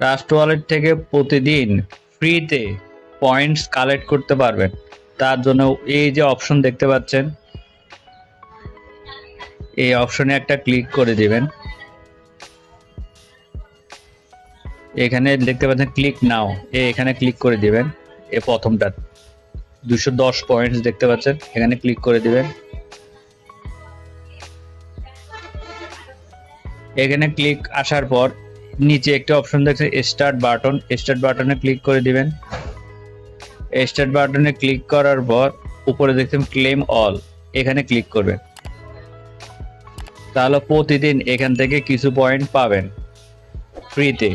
Trust wallet থেকে প্রতিদিন ফ্রিতে পয়েন্টস কালেক্ট করতে পারবেন। তার জন্য এই যে অপশন দেখতে পাচ্ছেন, এই অপশনে একটা ক্লিক করে দিবেন। এখানে দেখতে পাচ্ছেন ক্লিক নাও এখানে ক্লিক করে দিবেন, এ প্রথমটা। দুশো দশ পয়েন্টস দেখতে পাচ্ছেন, এখানে ক্লিক করে দিবেন। এখানে ক্লিক আসার পর নিচে একটা অপশন দেখছে স্টার্ট বাটন স্টার্ট বাটনে ক্লিক করে দিবেন। স্টার্ট বাটনে ক্লিক করার পর উপরে দেখছেন ক্লেম অল এখানে ক্লিক করবেন। তাহলে প্রতিদিন এখান থেকে কিছু পয়েন্ট পাবেন। ফ্রিতে